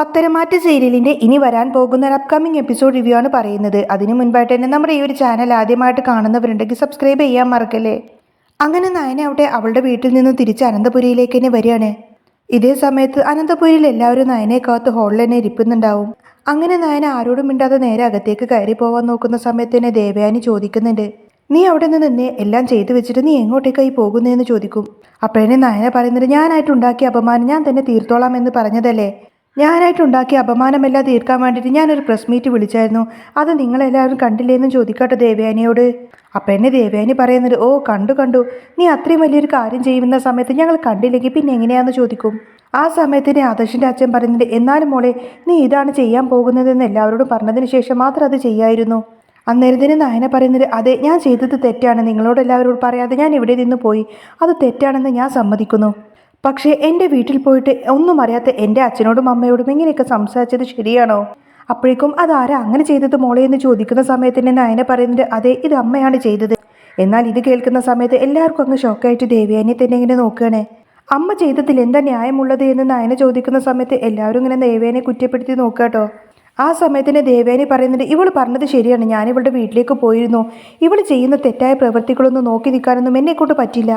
പത്തരമാറ്റ് സീരിയലിന്റെ ഇനി വരാൻ പോകുന്ന ഒരു അപ്കമിംഗ് എപ്പിസോഡ് റിവ്യൂ ആണ് പറയുന്നത്. അതിനു മുൻപായിട്ട് തന്നെ നമ്മുടെ ഈ ഒരു ചാനൽ ആദ്യമായിട്ട് കാണുന്നവരുണ്ടെങ്കിൽ സബ്സ്ക്രൈബ് ചെയ്യാൻ മറക്കല്ലേ? അങ്ങനെ നയന അവിടെ അവളുടെ വീട്ടിൽ നിന്ന് തിരിച്ച് അനന്തപുരിയിലേക്ക് തന്നെ വരികയാണ്. ഇതേ സമയത്ത് അനന്തപുരിയിൽ എല്ലാവരും നയനെ കാത്ത് ഹോളിൽ തന്നെ ഇരിപ്പുന്നുണ്ടാവും. അങ്ങനെ നയന ആരോടും മിണ്ടാതെ നേരെ അകത്തേക്ക് കയറി പോവാൻ നോക്കുന്ന സമയത്ത് തന്നെ ദേവയാനി ചോദിക്കുന്നുണ്ട് നീ അവിടെ നിന്ന് നിന്നെ എല്ലാം ചെയ്തു വെച്ചിട്ട് നീ എങ്ങോട്ടേക്കായി പോകുന്നതെന്ന് ചോദിക്കും. അപ്പോഴേ നയന പറയുന്നത് ഞാനായിട്ട് ഉണ്ടാക്കിയ അപമാനം ഞാൻ തന്നെ തീർത്തോളാം എന്ന് പറഞ്ഞതല്ലേ? ഞാനായിട്ട് ഉണ്ടാക്കിയ അപമാനമെല്ലാം തീർക്കാൻ വേണ്ടിയിട്ട് ഞാനൊരു പ്രസ് മീറ്റ് വിളിച്ചായിരുന്നു. അത് നിങ്ങളെല്ലാവരും കണ്ടില്ലേന്ന് ചോദിക്കട്ടെ ദേവയാനിയോട്. അപ്പം എന്നെ ദേവയാനി പറയുന്നത് ഓ കണ്ടു കണ്ടു. നീ അത്രയും വലിയൊരു കാര്യം ചെയ്യുന്ന സമയത്ത് ഞങ്ങൾ കണ്ടില്ലെങ്കിൽ പിന്നെ എങ്ങനെയാണെന്ന് ചോദിക്കും? ആ സമയത്തിന് ആദർശിന്റെ അച്ഛൻ പറയുന്നത് എന്നാലും മോളെ നീ ഇതാണ് ചെയ്യാൻ പോകുന്നതെന്ന് എല്ലാവരോടും പറഞ്ഞതിന് ശേഷം മാത്രം അത് ചെയ്യായിരുന്നു. അന്നേരത്തിന് നായന പറയുന്നത് അതെ ഞാൻ ചെയ്തത് തെറ്റാണ്. നിങ്ങളോട് എല്ലാവരോടും പറയാതെ ഞാൻ ഇവിടെ നിന്ന് പോയി. അത് തെറ്റാണെന്ന് ഞാൻ സമ്മതിക്കുന്നു. പക്ഷേ എന്റെ വീട്ടിൽ പോയിട്ട് ഒന്നും അറിയാത്ത എന്റെ അച്ഛനോടും അമ്മയോടും ഇങ്ങനെയൊക്കെ സംസാരിച്ചത് ശരിയാണോ? അപ്പോഴേക്കും അതാരാ അങ്ങനെ ചെയ്തത് മോളെ എന്ന് ചോദിക്കുന്ന സമയത്ത് തന്നെ നയന പറയുന്നത് അതെ ഇത് അമ്മയാണ് ചെയ്തത്. എന്നാൽ ഇത് കേൾക്കുന്ന സമയത്ത് എല്ലാവർക്കും അങ്ങ് ഷോക്കായിട്ട് ദേവിയാനെ തന്നെ ഇങ്ങനെ നോക്കുകയാണ്. അമ്മ ചെയ്തതിൽ എന്താ ന്യായമുള്ളത് എന്ന് നയന ചോദിക്കുന്ന സമയത്ത് എല്ലാവരും ഇങ്ങനെ ദേവേനെ കുറ്റപ്പെടുത്തി നോക്കാട്ടോ ആ സമയത്തിന് ദേവേനി പറയുന്നുണ്ട് ഇവൾ പറഞ്ഞത് ശരിയാണ് ഞാൻ ഇവളുടെ വീട്ടിലേക്ക് പോയിരുന്നു. ഇവൾ ചെയ്യുന്ന തെറ്റായ പ്രവൃത്തികളൊന്നും നോക്കി നിൽക്കാനൊന്നും എന്നെക്കൊണ്ട് പറ്റില്ല.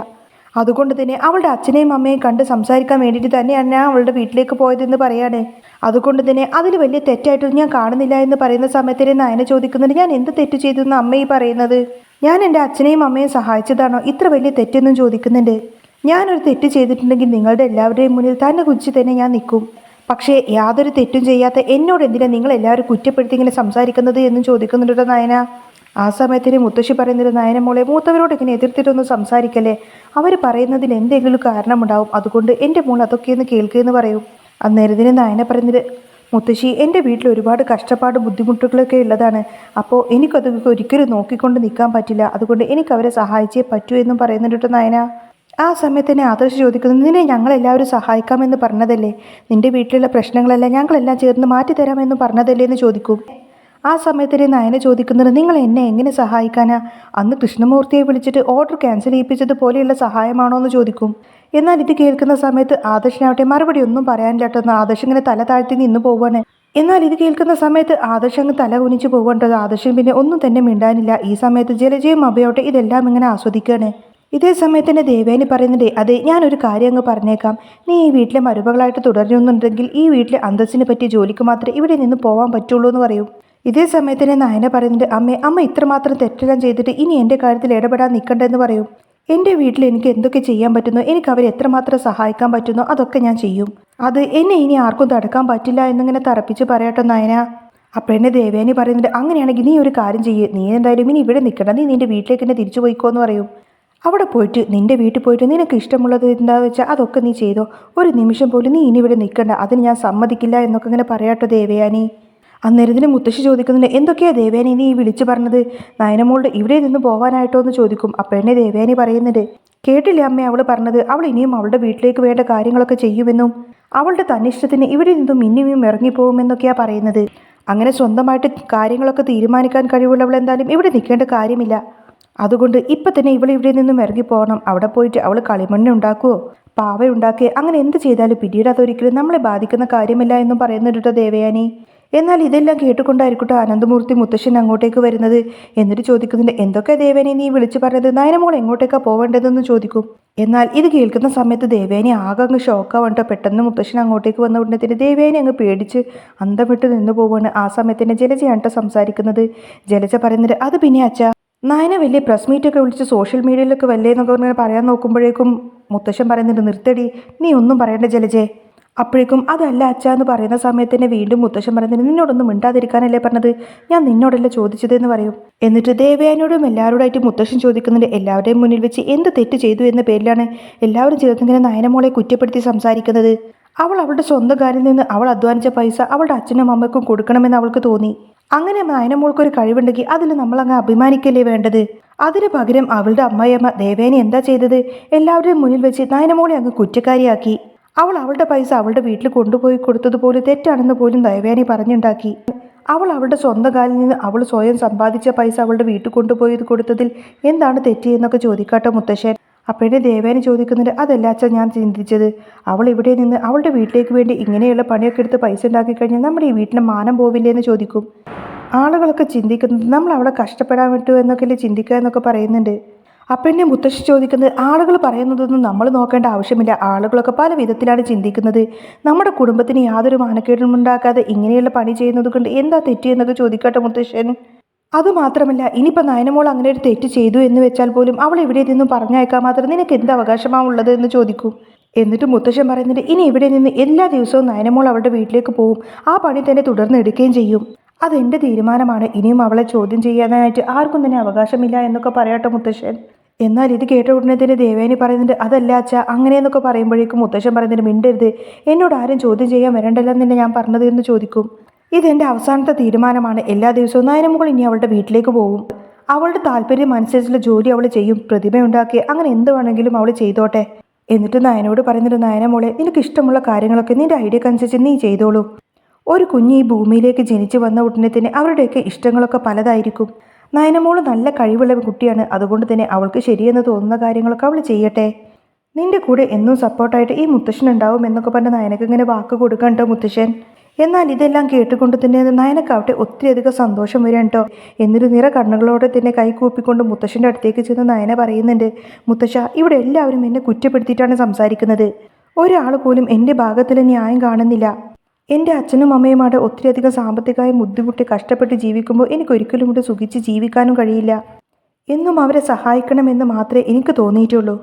അതുകൊണ്ട് തന്നെ അവളുടെ അച്ഛനെയും അമ്മയും കണ്ട് സംസാരിക്കാൻ വേണ്ടിയിട്ട് തന്നെയാണ് ഞാൻ അവളുടെ വീട്ടിലേക്ക് പോയതെന്ന് പറയാണ്. അതുകൊണ്ട് തന്നെ അതിൽ വലിയ തെറ്റായിട്ടൊന്നും ഞാൻ കാണുന്നില്ല എന്ന് പറയുന്ന സമയത്തിന് നയന ചോദിക്കുന്നുണ്ട് ഞാൻ എന്ത് തെറ്റ് ചെയ്തു എന്ന് അമ്മ പറയുന്നത്? ഞാൻ എന്റെ അച്ഛനെയും അമ്മയും സഹായിച്ചതാണോ? ഇത്ര വലിയ തെറ്റെന്നും ചോദിക്കുന്നുണ്ട്. ഞാനൊരു തെറ്റ് ചെയ്തിട്ടുണ്ടെങ്കിൽ നിങ്ങളുടെ എല്ലാവരുടെയും മുന്നിൽ തന്നെ കുറിച്ച് തന്നെ ഞാൻ നിൽക്കും. പക്ഷേ യാതൊരു തെറ്റും ചെയ്യാത്ത എന്നോട് എന്തിനാണ് നിങ്ങൾ എല്ലാവരും കുറ്റപ്പെടുത്തി ഇങ്ങനെ സംസാരിക്കുന്നത് എന്നും ചോദിക്കുന്നുണ്ടോ നയന. ആ സമയത്തിന് മുത്തശ്ശി പറയുന്നത് നയനമോളെ മൂത്തവരോട് ഇങ്ങനെ എതിർത്തിട്ടൊന്നും സംസാരിക്കല്ലേ? അവർ പറയുന്നതിൽ എന്തെങ്കിലും കാരണമുണ്ടാവും. അതുകൊണ്ട് എന്റെ മോൾ അതൊക്കെയൊന്ന് കേൾക്കുകയെന്ന് പറയും. അന്നേരത്തിന് നയന പറയുന്നത് മുത്തശ്ശി എന്റെ വീട്ടിൽ ഒരുപാട് കഷ്ടപ്പാട് ബുദ്ധിമുട്ടുകളൊക്കെ ഉള്ളതാണ്. അപ്പോൾ എനിക്കത് ഒരിക്കലും നോക്കിക്കൊണ്ട് നിൽക്കാൻ പറ്റില്ല. അതുകൊണ്ട് എനിക്ക് അവരെ സഹായിച്ചേ പറ്റൂ എന്നും പറയുന്നുണ്ട് നയന. ആ സമയത്ത് തന്നെ ആദർശ് ചോദിക്കുന്നു നിന്നെ ഞങ്ങളെല്ലാവരും സഹായിക്കാമെന്ന് പറഞ്ഞതല്ലേ? നിന്റെ വീട്ടിലുള്ള പ്രശ്നങ്ങളെല്ലാം ഞങ്ങളെല്ലാം ചേർന്ന് മാറ്റിത്തരാമെന്ന് പറഞ്ഞതല്ലേ എന്ന് ചോദിക്കും. ആ സമയത്തിന് നയന ചോദിക്കുന്നത് നിങ്ങൾ എന്നെ എങ്ങനെ സഹായിക്കാനാ? അന്ന് കൃഷ്ണമൂർത്തിയെ വിളിച്ചിട്ട് ഓർഡർ ക്യാൻസൽ ചെയ്യിപ്പിച്ചത് പോലെയുള്ള സഹായമാണോ എന്ന് ചോദിക്കും. എന്നാൽ ഇത് കേൾക്കുന്ന സമയത്ത് ആദർശനാവട്ടെ മറുപടി ഒന്നും പറയാനില്ലാട്ടെന്ന് ആദർശ് ഇങ്ങനെ തല താഴ്ത്തി നിന്ന് പോവാണ്. എന്നാൽ ഇത് കേൾക്കുന്ന സമയത്ത് ആദർശ് അങ്ങ് തല കുനിച്ച് പോകേണ്ടത് ആദർശം പിന്നെ ഒന്നും തന്നെ മിണ്ടാനില്ല. ഈ സമയത്ത് ജലജയും അഭയോട്ടെ ഇതെല്ലാം ഇങ്ങനെ ആസ്വദിക്കുകയാണ് ഇതേ സമയത്ത് തന്നെ ദേവേനി പറയുന്നുണ്ട് അതെ ഞാനൊരു കാര്യം അങ്ങ് പറഞ്ഞേക്കാം. നീ ഈ വീട്ടിലെ മരുമകളായിട്ട് തുടരുന്നുണ്ടെങ്കിൽ ഈ വീട്ടിലെ അന്തസ്സിനെ പറ്റി ജോലിക്ക് മാത്രമേ ഇവിടെ നിന്ന് പോകാൻ പറ്റുള്ളൂ എന്ന് പറയും. ഇതേ സമയത്ത് തന്നെ നയന പറയുന്നുണ്ട് അമ്മേ അമ്മ ഇത്രമാത്രം തെറ്റെല്ലാം ചെയ്തിട്ട് ഇനി എന്റെ കാര്യത്തിൽ ഇടപെടാൻ നിൽക്കണ്ടെന്ന് പറയും. എന്റെ വീട്ടിൽ എനിക്ക് എന്തൊക്കെ ചെയ്യാൻ പറ്റുന്നു എനിക്ക് അവരെ എത്രമാത്രം സഹായിക്കാൻ പറ്റുന്നു അതൊക്കെ ഞാൻ ചെയ്യും. അത് എന്നെ ഇനി ആർക്കും തടുക്കാൻ പറ്റില്ല എന്നിങ്ങനെ തറപ്പിച്ച് പറയട്ടോ നയന. അപ്പോഴെന്നെ ദേവേനി പറയുന്നുണ്ട് അങ്ങനെയാണെങ്കിൽ നീ ഒരു കാര്യം ചെയ്യ്. നീ എന്തായാലും ഇനി ഇവിടെ നിൽക്കണം നീ നിന്റെ വീട്ടിലേക്ക് തന്നെ തിരിച്ചു പോയിക്കോ എന്ന് പറയും. അവിടെ പോയിട്ട് നിന്റെ വീട്ടിൽ പോയിട്ട് നിനക്ക് ഇഷ്ടമുള്ളത് എന്താണെന്ന് വെച്ചാൽ അതൊക്കെ നീ ചെയ്തോ. ഒരു നിമിഷം പോലും നീ ഇനി ഇവിടെ നിൽക്കണ്ട. അതിന് ഞാൻ സമ്മതിക്കില്ല എന്നൊക്കെ ഇങ്ങനെ പറയാട്ടോ ദേവയാനി. അന്നേരത്തിന് മുത്തശ്ശി ചോദിക്കുന്നുണ്ട് എന്തൊക്കെയാ ദേവയാനി നീ വിളിച്ചു പറഞ്ഞത്? നയനമോളുടെ ഇവിടെ നിന്ന് പോകാനായിട്ടോ എന്ന് ചോദിക്കും. അപ്പോഴെന്നെ ദേവയാനി പറയുന്നുണ്ട് കേട്ടില്ല അമ്മ അവൾ പറഞ്ഞത്? അവൾ ഇനിയും അവളുടെ വീട്ടിലേക്ക് വേണ്ട കാര്യങ്ങളൊക്കെ ചെയ്യുമെന്നും അവളുടെ തന്നിഷ്ടത്തിന് ഇവിടെ നിന്നും ഇനിയും ഇറങ്ങിപ്പോകുമെന്നൊക്കെയാ പറയുന്നത്. അങ്ങനെ സ്വന്തമായിട്ട് കാര്യങ്ങളൊക്കെ തീരുമാനിക്കാൻ കഴിവുള്ളവൾ എന്തായാലും ഇവിടെ നിൽക്കേണ്ട കാര്യമില്ല. അതുകൊണ്ട് ഇപ്പം തന്നെ ഇവൾ ഇവിടെ നിന്നും ഇറങ്ങിപ്പോകണം അവിടെ പോയിട്ട് അവൾ കളിമണ്ണ് ഉണ്ടാക്കുമോ പാവ ഉണ്ടാക്കുക അങ്ങനെ എന്ത് ചെയ്താലും പിന്നീട് അതൊരിക്കലും നമ്മളെ ബാധിക്കുന്ന കാര്യമില്ല എന്നും പറയുന്നുണ്ട് ദേവയാനി എന്നാൽ ഇതെല്ലാം കേട്ടുകൊണ്ടായിരിക്കട്ടെ അനന്തമൂർത്തി മുത്തശ്ശൻ അങ്ങോട്ടേക്ക് വരുന്നത്? എന്നിട്ട് ചോദിക്കുന്നുണ്ട് എന്തൊക്കെ ദേവേനെ നീ വിളിച്ചു പറഞ്ഞത്? നയനമോൾ എങ്ങോട്ടേക്കാ പോവേണ്ടതെന്ന് ചോദിക്കും. എന്നാൽ ഇത് കേൾക്കുന്ന സമയത്ത് ദേവേനെ ആകെ അങ്ങ് ഷോക്കാവണ്ടോ പെട്ടെന്ന് മുത്തശ്ശൻ അങ്ങോട്ടേക്ക് വന്ന ഉടനെ ദേവേനെ അങ്ങ് പേടിച്ച് അന്തം വിട്ട് നിന്ന് പോവാണ്. ആ സമയത്ത് ജലജയാണ് സംസാരിക്കുന്നത്. ജലജ പറയുന്നത് അത് പിന്നെ അച്ഛാ നയന വലിയ പ്രസ് മീറ്റൊക്കെ വിളിച്ച് സോഷ്യൽ മീഡിയയിലൊക്കെ വല്ലേന്നൊക്കെ പറഞ്ഞ് പറയാൻ നോക്കുമ്പോഴേക്കും മുത്തശ്ശൻ പറയുന്നുണ്ട് നിർത്തടി നീ ഒന്നും പറയണ്ട ജലജേ. അപ്പോഴേക്കും അതല്ല അച്ഛ എന്ന് പറയുന്ന സമയത്ത് തന്നെ വീണ്ടും മുത്തശ്ശൻ പറയുന്നത് നിന്നോടൊന്നും മിണ്ടാതിരിക്കാനല്ലേ പറഞ്ഞത്? ഞാൻ നിന്നോടല്ല ചോദിച്ചതെന്ന് പറയും. എന്നിട്ട് ദേവയാനോടും എല്ലാവരോടായിട്ട് മുത്തശ്ശൻ ചോദിക്കുന്നുണ്ട് എല്ലാവരുടെയും മുന്നിൽ വെച്ച് എന്ത് തെറ്റ് ചെയ്തു എന്ന പേരിലാണ് എല്ലാവരും ചേർന്നിങ്ങനെ നയനമോളെ കുറ്റപ്പെടുത്തി സംസാരിക്കുന്നത്? അവൾ അവളുടെ സ്വന്തം കാര്യം നിന്ന് അവൾ അധ്വാനിച്ച പൈസ അവളുടെ അച്ഛനും അമ്മയ്ക്കും കൊടുക്കണമെന്ന് അവൾക്ക് തോന്നി. അങ്ങനെ നയനമോൾക്ക് ഒരു കഴിവുണ്ടെങ്കിൽ അതിൽ നമ്മൾ അങ്ങ് അഭിമാനിക്കല്ലേ വേണ്ടത്? അതിന് പകരം അവളുടെ അമ്മയമ്മ ദേവേനെ എന്താ ചെയ്തത്? എല്ലാവരുടെയും മുന്നിൽ വെച്ച് നയനമോളെ അങ്ങ് കുറ്റക്കാരിയാക്കി. അവൾ അവളുടെ പൈസ അവളുടെ വീട്ടിൽ കൊണ്ടുപോയി കൊടുത്തതുപോലെ തെറ്റാണെന്ന് പോലും ദയവേനി പറഞ്ഞുണ്ടാക്കി. അവൾ അവളുടെ സ്വന്തം കാലിൽ നിന്ന് അവൾ സ്വയം സമ്പാദിച്ച പൈസ അവളുടെ വീട്ടിൽ കൊണ്ടുപോയി കൊടുത്തതിൽ എന്താണ് തെറ്റിയെന്നൊക്കെ ചോദിക്കാട്ടോ മുത്തശ്ശൻ. അപ്പോഴേ ദേവേനെ ചോദിക്കുന്നത് അതല്ല അച്ഛൻ ഞാൻ ചിന്തിച്ചത്. അവൾ ഇവിടെ നിന്ന് അവളുടെ വീട്ടിലേക്ക് വേണ്ടി ഇങ്ങനെയുള്ള പണിയൊക്കെ എടുത്ത് പൈസ ഉണ്ടാക്കി കഴിഞ്ഞാൽ നമ്മുടെ ഈ വീട്ടിലെ മാനം പോവില്ലേ എന്ന് ചോദിക്കും. ആളുകളൊക്കെ ചിന്തിക്കുന്നത് നമ്മൾ അവളെ കഷ്ടപ്പെടാൻ വിട്ടു എന്നൊക്കെയല്ലേ ചിന്തിക്കുക എന്നൊക്കെ പറയുന്നുണ്ട്. അപ്പം എന്നെ മുത്തശ്ശി ചോദിക്കുന്നത് ആളുകൾ പറയുന്നതൊന്നും നമ്മൾ നോക്കേണ്ട ആവശ്യമില്ല. ആളുകളൊക്കെ പല വിധത്തിലാണ് ചിന്തിക്കുന്നത്. നമ്മുടെ കുടുംബത്തിന് യാതൊരു മാനക്കേടും ഉണ്ടാക്കാതെ ഇങ്ങനെയുള്ള പണി ചെയ്യുന്നത് കൊണ്ട് എന്താ തെറ്റിയെന്നൊക്കെ ചോദിക്കട്ടെ മുത്തശ്ശൻ. അതുമാത്രമല്ല ഇനിയിപ്പോൾ നയനമോൾ അങ്ങനെ ഒരു തെറ്റ് ചെയ്തു എന്ന് വെച്ചാൽ പോലും അവൾ ഇവിടെ നിന്നും പറഞ്ഞയക്കാൻ മാത്രം നിനക്ക് എന്ത് അവകാശമാണ് ഉള്ളത് എന്ന് ചോദിക്കും. എന്നിട്ട് മുത്തശ്ശൻ പറയുന്നുണ്ട് ഇനി ഇവിടെ നിന്ന് എല്ലാ ദിവസവും നയനമോൾ അവളുടെ വീട്ടിലേക്ക് പോവും. ആ പണി തന്നെ തുടർന്ന് എടുക്കുകയും ചെയ്യും. അതെന്റെ തീരുമാനമാണ്? ഇനിയും അവളെ ചോദ്യം ചെയ്യാനായിട്ട് ആർക്കും തന്നെ അവകാശമില്ല എന്നൊക്കെ പറയട്ടെ മുത്തശ്ശൻ. എന്നാൽ ഇത് കേട്ട ഉടനെ തന്നെ ദേവേനി പറയുന്നുണ്ട് അതല്ല അച്ഛ അങ്ങനെയെന്നൊക്കെ പറയുമ്പോഴേക്കും മുത്തശ്ശൻ പറയുന്നുണ്ട് മിണ്ടരുത്. എന്നോട് ആരും ചോദ്യം ചെയ്യാൻ വരണ്ടല്ലെന്ന് തന്നെ ഞാൻ പറഞ്ഞത് എന്ന് ചോദിക്കും. ഇതെന്റെ അവസാനത്തെ തീരുമാനമാണ്. എല്ലാ ദിവസവും നയനമുകൾ ഇനി അവളുടെ വീട്ടിലേക്ക് പോകും. അവളുടെ താല്പര്യം അനുസരിച്ചുള്ള ജോലി അവൾ ചെയ്യും. പ്രതിഭയുണ്ടാക്കി അങ്ങനെ എന്ത് വേണമെങ്കിലും അവൾ ചെയ്തോട്ടെ. എന്നിട്ട് നയനോട് പറയുന്നുണ്ട് നയനമോളെ നിനക്ക് ഇഷ്ടമുള്ള കാര്യങ്ങളൊക്കെ നിന്റെ ഐഡിയക്കനുസരിച്ച് നീ ചെയ്തോളൂ. ഒരു കുഞ്ഞ് ഈ ഭൂമിയിലേക്ക് ജനിച്ചു വന്ന ഉടനെ തന്നെ അവരുടെയൊക്കെ ഇഷ്ടങ്ങളൊക്കെ പലതായിരിക്കും. നയനമോൾ നല്ല കഴിവുള്ള കുട്ടിയാണ്. അതുകൊണ്ട് തന്നെ അവൾക്ക് ശരിയെന്ന് തോന്നുന്ന കാര്യങ്ങളൊക്കെ അവൾ ചെയ്യട്ടെ. നിന്റെ കൂടെ എന്നും സപ്പോർട്ടായിട്ട് ഈ മുത്തശ്ശൻ ഉണ്ടാവും എന്നൊക്കെ പറഞ്ഞ് നയനക്ക് ഇങ്ങനെ വാക്ക് കൊടുക്കണ്ടോ മുത്തശ്ശൻ. എന്നാൽ ഇതെല്ലാം കേട്ടുകൊണ്ട് തന്നെ നയനക്കാവട്ടെ ഒത്തിരിയധികം സന്തോഷം വരും കേട്ടോ. എന്നിട്ട് നിറ കണ്ണുകളോടെ തന്നെ കൈകൂപ്പിക്കൊണ്ട് മുത്തശ്ശന്റെ അടുത്തേക്ക് ചെന്ന് നയന പറയുന്നുണ്ട് മുത്തശ്ശ ഇവിടെ എല്ലാവരും എന്നെ കുറ്റപ്പെടുത്തിയിട്ടാണ് സംസാരിക്കുന്നത്. ഒരാൾ പോലും എന്റെ ഭാഗത്തിൽ ന്യായം കാണുന്നില്ല. എന്റെ അച്ഛനും അമ്മയും അവിടെ ഒത്തിരിയധികം സാമ്പത്തികമായി ബുദ്ധിമുട്ടി കഷ്ടപ്പെട്ട് ജീവിക്കുമ്പോൾ എനിക്ക് എനിക്കൊരിക്കലും കൂടെ സുഖിച്ച് ജീവിക്കാനും കഴിയില്ല. എന്നും അവരെ സഹായിക്കണമെന്ന് മാത്രമേ എനിക്ക് തോന്നിയിട്ടുള്ളൂ.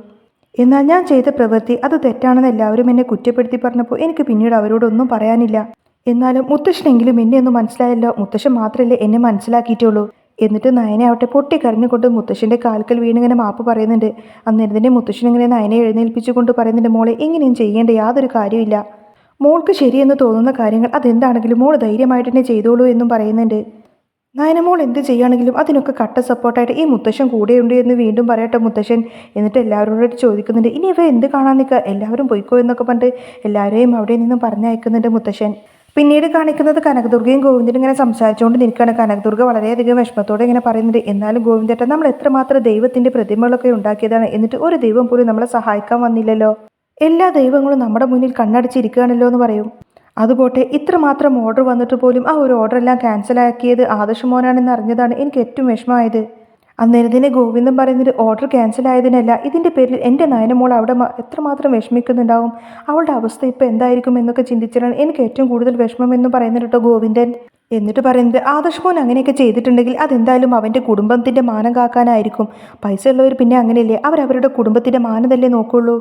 എന്നാൽ ഞാൻ ചെയ്ത പ്രവൃത്തി അത് തെറ്റാണെന്ന് എല്ലാവരും എന്നെ കുറ്റപ്പെടുത്തി പറഞ്ഞപ്പോൾ എനിക്ക് പിന്നീട് അവരോടൊന്നും പറയാനില്ല. എന്നാലും മുത്തശ്ശനെങ്കിലും എന്നെ ഒന്നും മനസ്സിലായല്ലോ. മുത്തശ്ശൻ മാത്രമല്ലേ എന്നെ മനസ്സിലാക്കിയിട്ടുള്ളൂ. എന്നിട്ട് നയനെ ആവട്ടെ പൊട്ടി കരഞ്ഞുകൊണ്ട് മുത്തശ്ശന്റെ കാൽക്കൽ വീണിങ്ങനെ മാപ്പ് പറയുന്നുണ്ട്. അന്നേരം തന്നെ മുത്തശ്ശൻ ഇങ്ങനെ നയനെ എഴുന്നേൽപ്പിച്ചുകൊണ്ട് പറയുന്നുണ്ട് മോളെ ഇങ്ങനെയും ചെയ്യേണ്ട. യാതൊരു കാര്യമില്ല മോൾക്ക് ശരിയെന്ന് തോന്നുന്ന കാര്യങ്ങൾ അതെന്താണെങ്കിലും മോൾ ധൈര്യമായിട്ട് തന്നെ ചെയ്തോളൂ എന്നും പറയുന്നുണ്ട്. നയനമോൾ എന്ത് ചെയ്യുകയാണെങ്കിലും അതിനൊക്കെ കട്ട സപ്പോർട്ടായിട്ട് ഈ മുത്തശ്ശൻ കൂടെയുണ്ട് എന്ന് വീണ്ടും പറയട്ടെ മുത്തശ്ശൻ എന്നിട്ട് എല്ലാവരോടും ചോദിക്കുന്നുണ്ട്. ഇനി ഇവ എന്ത് കാണാൻ നിൽക്കുക എല്ലാവരും പോയിക്കോ എന്നൊക്കെ പറഞ്ഞിട്ട് എല്ലാവരെയും അവിടെ നിന്നും പറഞ്ഞയക്കുന്നുണ്ട് മുത്തശ്ശൻ. പിന്നീട് കാണിക്കുന്നത് കനകദുർഗയും ഗോവിന്ദനും ഇങ്ങനെ സംസാരിച്ചുകൊണ്ട് നിൽക്കുകയാണ്. കനകദുർഗ വളരെയധികം വിഷമത്തോടെ ഇങ്ങനെ പറയുന്നുണ്ട്. എന്നാലും ഗോവിന്ദേട്ടൻ നമ്മൾ എത്രമാത്രം ദൈവത്തിന്റെ പ്രതിമകളൊക്കെ ഉണ്ടാക്കിയതാണ് എന്നിട്ട് ഒരു ദൈവം പോലും നമ്മളെ സഹായിക്കാൻ വന്നില്ലല്ലോ. എല്ലാ ദൈവങ്ങളും നമ്മുടെ മുന്നിൽ കണ്ണടച്ചിരിക്കുകയാണല്ലോ എന്ന് പറയും. അതുപോട്ടെ ഇത്രമാത്രം ഓർഡർ വന്നിട്ട് പോലും ആ ഒരു ഓർഡർ എല്ലാം ക്യാൻസലാക്കിയത് ആദർശ് മോനാണെന്ന് അറിഞ്ഞതാണ് എനിക്ക് ഏറ്റവും വിഷമമായത്. അന്നേരത്തിന് ഗോവിന്ദൻ പറയുന്നത് ഓർഡർ ക്യാൻസൽ ആയതിനല്ല ഇതിന്റെ പേരിൽ എന്റെ നയനമോൾ അവിടെ എത്രമാത്രം വിഷമിക്കുന്നുണ്ടാവും? അവളുടെ അവസ്ഥ ഇപ്പോൾ എന്തായിരിക്കും എന്നൊക്കെ ചിന്തിച്ചാണ് എനിക്ക് ഏറ്റവും കൂടുതൽ വിഷമം എന്ന് പറയുന്നത് കേട്ടോ ഗോവിന്ദൻ. എന്നിട്ട് പറയുന്നത് ആദർശ് മോൻ അങ്ങനെയൊക്കെ ചെയ്തിട്ടുണ്ടെങ്കിൽ അതെന്തായാലും അവന്റെ കുടുംബത്തിന്റെ മാനം കാക്കാനായിരിക്കും. പൈസ ഉള്ളവർ പിന്നെ അങ്ങനെയല്ലേ? അവരവരുടെ കുടുംബത്തിന്റെ മാനതല്ലേ നോക്കുള്ളൂ.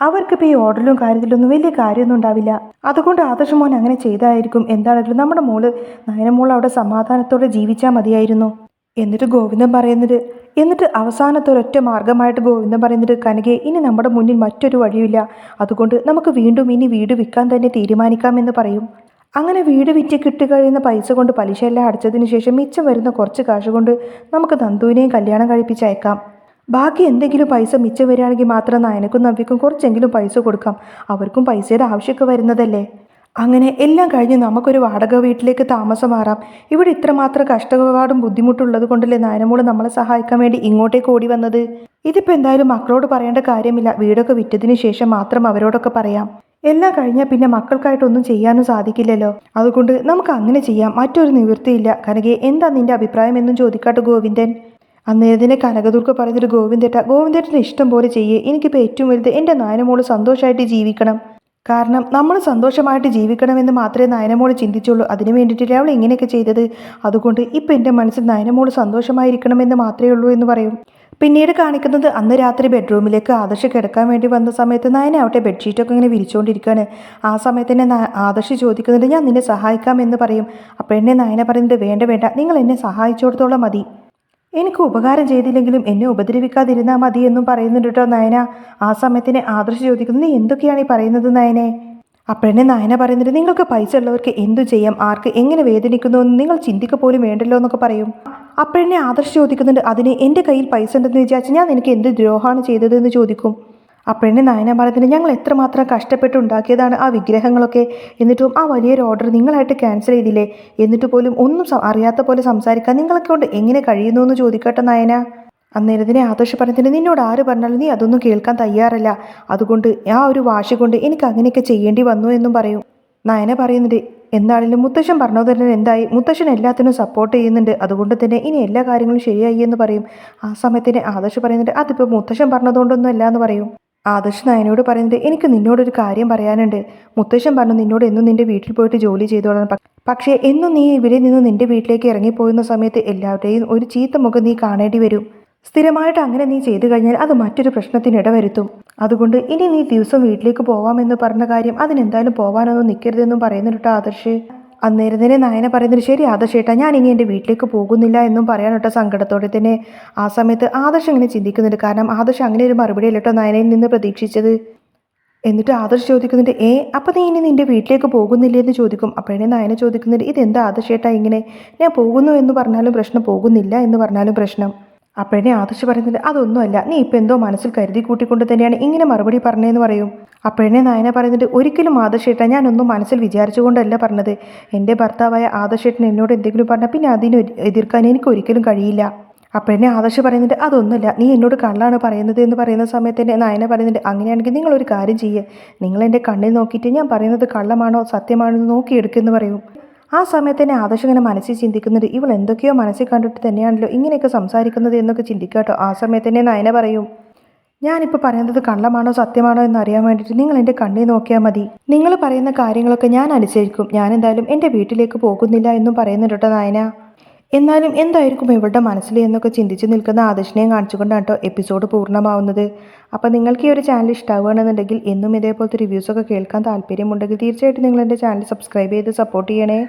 അവർക്കിപ്പോൾ ഈ ഓർഡറിലും കാര്യത്തിലൊന്നും വലിയ കാര്യമൊന്നും ഉണ്ടാവില്ല. അതുകൊണ്ട് ആദർശ മോൻ അങ്ങനെ ചെയ്തായിരിക്കും. എന്താണെങ്കിലും നമ്മുടെ മോൾ നയനമോൾ അവിടെ സമാധാനത്തോടെ ജീവിച്ചാൽ മതിയായിരുന്നു. എന്നിട്ട് ഗോവിന്ദൻ പറയുന്നത് എന്നിട്ട് അവസാനത്തെ ഒരൊറ്റ മാർഗമായിട്ട് ഗോവിന്ദൻ പറയുന്നത് കനകെ ഇനി നമ്മുടെ മുന്നിൽ മറ്റൊരു വഴിയില്ല അതുകൊണ്ട് നമുക്ക് വീണ്ടും ഇനി വീട് വിൽക്കാൻ തന്നെ തീരുമാനിക്കാമെന്ന് പറയും. അങ്ങനെ വീട് വിറ്റ് കിട്ടുകഴിയുന്ന പൈസ കൊണ്ട് പലിശയെല്ലാം അടച്ചതിന് ശേഷം മിച്ചം വരുന്ന കുറച്ച് കാശ് കൊണ്ട് നമുക്ക് നന്ദുവിനെയും കല്യാണം കഴിപ്പിച്ചയക്കാം. ബാക്കി എന്തെങ്കിലും പൈസ മിച്ചം വരികയാണെങ്കിൽ മാത്രം നയനക്കും നവ്യക്കും കുറച്ചെങ്കിലും പൈസ കൊടുക്കാം. അവർക്കും പൈസയുടെ ആവശ്യമൊക്കെ വരുന്നതല്ലേ? അങ്ങനെ എല്ലാം കഴിഞ്ഞ് നമുക്കൊരു വാടക വീട്ടിലേക്ക് താമസം മാറാം. ഇവിടെ ഇത്രമാത്രം കഷ്ടപാടും ബുദ്ധിമുട്ടുള്ളത് കൊണ്ടല്ലേ നയനമോൾ നമ്മളെ സഹായിക്കാൻ വേണ്ടി ഇങ്ങോട്ടേക്ക് ഓടി വന്നത്? ഇതിപ്പോൾ എന്തായാലും മക്കളോട് പറയേണ്ട കാര്യമില്ല. വീടൊക്കെ വിറ്റതിന് ശേഷം മാത്രം അവരോടൊക്കെ പറയാം. എല്ലാം കഴിഞ്ഞാൽ പിന്നെ മക്കൾക്കായിട്ടൊന്നും ചെയ്യാനും സാധിക്കില്ലല്ലോ. അതുകൊണ്ട് നമുക്ക് അങ്ങനെ ചെയ്യാം. മറ്റൊരു നിവൃത്തിയില്ല. കനകെ എന്താ നിന്റെ അഭിപ്രായം എന്നും ചോദിക്കാട്ട് ഗോവിന്ദൻ. അന്നേരത്തിന് കനകദുർഗ പറഞ്ഞൊരു ഗോവിന്ദേട്ട ഗോവിന്ദേട്ടന് ഇഷ്ടം പോലെ ചെയ്യേ. എനിക്കിപ്പോൾ ഏറ്റവും വലുത് എന്റെ നായനമോൾ സന്തോഷമായിട്ട് ജീവിക്കണം. കാരണം നമ്മൾ സന്തോഷമായിട്ട് ജീവിക്കണമെന്ന് മാത്രമേ നയനമോൾ ചിന്തിച്ചുള്ളൂ. അതിനു വേണ്ടിയിട്ടല്ലേ അവൾ ഇങ്ങനെയൊക്കെ ചെയ്തത്. അതുകൊണ്ട് ഇപ്പം എന്റെ മനസ്സിൽ നയനമോൾ സന്തോഷമായിരിക്കണമെന്ന് മാത്രമേ ഉള്ളൂ എന്ന് പറയും. പിന്നീട് കാണിക്കുന്നത് അന്ന് രാത്രി ബെഡ്റൂമിലേക്ക് ആദർശ് കിടക്കാൻ വേണ്ടി വന്ന സമയത്ത് നയന അവിടെ ബെഡ്ഷീറ്റൊക്കെ ഇങ്ങനെ വിരിച്ചുകൊണ്ടിരിക്കുകയാണ് ആ സമയത്ത് തന്നെ ആദർശ് ചോദിക്കുന്നുണ്ട് ഞാൻ നിന്നെ സഹായിക്കാം എന്ന് പറയും. അപ്പോൾ എന്നെ നയന പറയുന്നത് വേണ്ട വേണ്ട നിങ്ങൾ എന്നെ സഹായിച്ചിടത്തോളം മതി. എനിക്ക് ഉപകാരം ചെയ്തില്ലെങ്കിലും എന്നെ ഉപദ്രവിക്കാതിരുന്നാൽ മതി എന്നും പറയുന്നുണ്ട് കേട്ടോ നയന. ആ സമയത്തിന് ആദർശ് ചോദിക്കുന്നു. നീ എന്തൊക്കെയാണ് ഈ പറയുന്നത് നയനെ? അപ്പോഴെന്നെ നയന പറയുന്നുണ്ട് നിങ്ങൾക്ക് പൈസ ഉള്ളവർക്ക് എന്തു ചെയ്യാം? ആർക്ക് എങ്ങനെ വേദനിക്കുന്നു എന്ന് നിങ്ങൾ ചിന്തിക്ക പോലും വേണ്ടല്ലോ എന്നൊക്കെ പറയും. അപ്പോഴെന്നെ ആദർശ് ചോദിക്കുന്നുണ്ട് അതിന് എന്റെ കയ്യിൽ പൈസ ഉണ്ടെന്ന് വിചാരിച്ച് ഞാൻ നിനക്ക് എന്ത് ദ്രോഹമാണ് ചെയ്തതെന്ന് ചോദിക്കും. അപ്പോഴെന്നെ നയന പറഞ്ഞതിന് ഞങ്ങൾ എത്രമാത്രം കഷ്ടപ്പെട്ട് ഉണ്ടാക്കിയതാണ് ആ വിഗ്രഹങ്ങളൊക്കെ. എന്നിട്ടും ആ വലിയൊരു ഓർഡർ നിങ്ങളായിട്ട് ക്യാൻസൽ ചെയ്തില്ലേ? എന്നിട്ട് പോലും ഒന്നും അറിയാത്ത പോലെ സംസാരിക്കാൻ നിങ്ങളെ കൊണ്ട് എങ്ങനെ കഴിയുന്നു എന്ന് ചോദിക്കട്ടെ നയന. അന്നേരത്തിനെ ആദർശ പറഞ്ഞതിന് നിന്നോട് ആര് പറഞ്ഞാലും നീ അതൊന്നും കേൾക്കാൻ തയ്യാറല്ല. അതുകൊണ്ട് ആ ഒരു വാശി കൊണ്ട് എനിക്ക് അങ്ങനെയൊക്കെ ചെയ്യേണ്ടി വന്നു എന്നും പറയും. നയന പറയുന്നുണ്ട് എന്താണെങ്കിലും മുത്തശ്ശൻ പറഞ്ഞത് തന്നെ എന്തായി? മുത്തശ്ശൻ എല്ലാത്തിനും സപ്പോർട്ട് ചെയ്യുന്നുണ്ട്. അതുകൊണ്ട് തന്നെ ഇനി എല്ലാ കാര്യങ്ങളും ശരിയായി എന്ന് പറയും. ആ സമയത്തിന് ആദർശ് പറയുന്നുണ്ട് അതിപ്പോൾ മുത്തശ്ശൻ പറഞ്ഞതുകൊണ്ടൊന്നും അല്ല എന്ന് പറയും. ആദർശ് നയനോട് പറയുന്നത് എനിക്ക് നിന്നോടൊരു കാര്യം പറയാനുണ്ട്. മുത്തശ്ശൻ പറഞ്ഞു നിന്നോട് എന്നും നിന്റെ വീട്ടിൽ പോയിട്ട് ജോലി ചെയ്തോളാം. പക്ഷേ എന്നും നീ ഇവിടെ നിന്ന് നിന്റെ വീട്ടിലേക്ക് ഇറങ്ങിപ്പോകുന്ന സമയത്ത് എല്ലാവരുടെയും ഒരു ചീത്ത മുഖം നീ കാണേണ്ടി വരും. സ്ഥിരമായിട്ട് അങ്ങനെ നീ ചെയ്തു കഴിഞ്ഞാൽ അത് മറ്റൊരു പ്രശ്നത്തിന് ഇടവരുത്തും. അതുകൊണ്ട് ഇനി നീ ദിവസം വീട്ടിലേക്ക് പോവാമെന്ന് പറഞ്ഞ കാര്യം അതിനെന്തായാലും പോവാനൊന്നും നിൽക്കരുതെന്നും പറയുന്നുണ്ട് ആദർശ്. അന്നേരം തന്നെ നയന പറയുന്നത് ശരി ആദർശേട്ടാ ഞാൻ ഇനി എന്റെ വീട്ടിലേക്ക് പോകുന്നില്ല എന്നും പറയാനൊട്ട സങ്കടത്തോടെ തന്നെ ആ സമയത്ത് ആദർശ് ഇങ്ങനെ ചിന്തിക്കുന്നുണ്ട്. കാരണം ആദർശ് അങ്ങനെ ഒരു മറുപടി അല്ലട്ടോ നയനയിൽ നിന്ന് പ്രതീക്ഷിച്ചത്. എന്നിട്ട് ആദർശ് ചോദിക്കുന്നുണ്ട് ഏ അപ്പം നീ ഇനി നിന്റെ വീട്ടിലേക്ക് പോകുന്നില്ലേ? എന്ന് ചോദിക്കും. അപ്പോഴേ നയന ചോദിക്കുന്നുണ്ട് ഇതെന്താ ആദർശേട്ടാ ഇങ്ങനെ? ഞാൻ പോകുന്നു എന്ന് പറഞ്ഞാലും പ്രശ്നം പോകുന്നില്ല എന്ന് പറഞ്ഞാലും പ്രശ്നം. അപ്പോഴേ ആദർശ് പറയുന്നത് അതൊന്നുമല്ല. നീ ഇപ്പം എന്തോ മനസ്സിൽ കരുതി കൂട്ടിക്കൊണ്ട് തന്നെയാണ് ഇങ്ങനെ മറുപടി പറഞ്ഞതെന്ന് പറയും. അപ്പോഴേ നായന പറയുന്നുണ്ട് ഒരിക്കലും ആദർശേട്ടാ ഞാനൊന്നും മനസ്സിൽ വിചാരിച്ചുകൊണ്ടല്ല പറഞ്ഞത്. എന്റെ ഭർത്താവായ ആദർശേട്ടൻ എന്നോട് എന്തെങ്കിലും പറഞ്ഞാൽ പിന്നെ അതിനെ എതിർക്കാൻ എനിക്ക് ഒരിക്കലും കഴിയില്ല. അപ്പോഴേ ആദർശ് പറയുന്നുണ്ട് അതൊന്നുമില്ല. നീ എന്നോട് കള്ളാണ് പറയുന്നത് എന്ന് പറയുന്ന സമയത്ത് തന്നെ നായന പറയുന്നുണ്ട് അങ്ങനെയാണെങ്കിൽ നിങ്ങളൊരു കാര്യം ചെയ്യേ. നിങ്ങൾ എന്റെ കണ്ണിൽ നോക്കിയിട്ട് ഞാൻ പറയുന്നത് കള്ളമാണോ സത്യമാണോ എന്ന് നോക്കിയെടുക്കുമെന്ന് പറയും. ആ സമയത്ത് തന്നെ ആദർശ് ഇങ്ങനെ മനസ്സിൽ ചിന്തിക്കുന്നുണ്ട് ഇവൾ എന്തൊക്കെയോ മനസ്സിൽ കണ്ടിട്ട് തന്നെയാണല്ലോ ഇങ്ങനെയൊക്കെ സംസാരിക്കുന്നത് എന്നൊക്കെ ചിന്തിക്കാട്ടോ ആ സമയത്ത് തന്നെ നയന പറയും ഞാനിപ്പോൾ പറയുന്നത് കള്ളമാണോ സത്യമാണോ എന്ന് അറിയാൻ വേണ്ടിയിട്ട് നിങ്ങൾ എന്റെ കണ്ണിൽ നോക്കിയാൽ മതി. നിങ്ങൾ പറയുന്ന കാര്യങ്ങളൊക്കെ ഞാൻ അനുസരിക്കും. ഞാൻ എന്തായാലും എന്റെ വീട്ടിലേക്ക് പോകുന്നില്ല എന്നും പറയുന്നുണ്ട് കേട്ടോ നായന. എന്നാലും എന്തായിരിക്കും ഇവളുടെ മനസ്സിൽ എന്നൊക്കെ ചിന്തിച്ച് നിൽക്കുന്ന ആദർശിനെയും കാണിച്ചുകൊണ്ടാണ് കേട്ടോ എപ്പിസോഡ് പൂർണമാവുന്നത്. അപ്പോൾ നിങ്ങൾക്ക് ഈ ഒരു ചാനൽ ഇഷ്ടമാവുകയാണെന്നുണ്ടെങ്കിൽ എന്നും ഇതേപോലത്തെ റിവ്യൂസൊക്കെ കേൾക്കാൻ താല്പര്യമുണ്ടെങ്കിൽ തീർച്ചയായിട്ടും നിങ്ങൾ എന്റെ ചാനൽ സബ്സ്ക്രൈബ് ചെയ്ത് സപ്പോർട്ട് ചെയ്യണേ.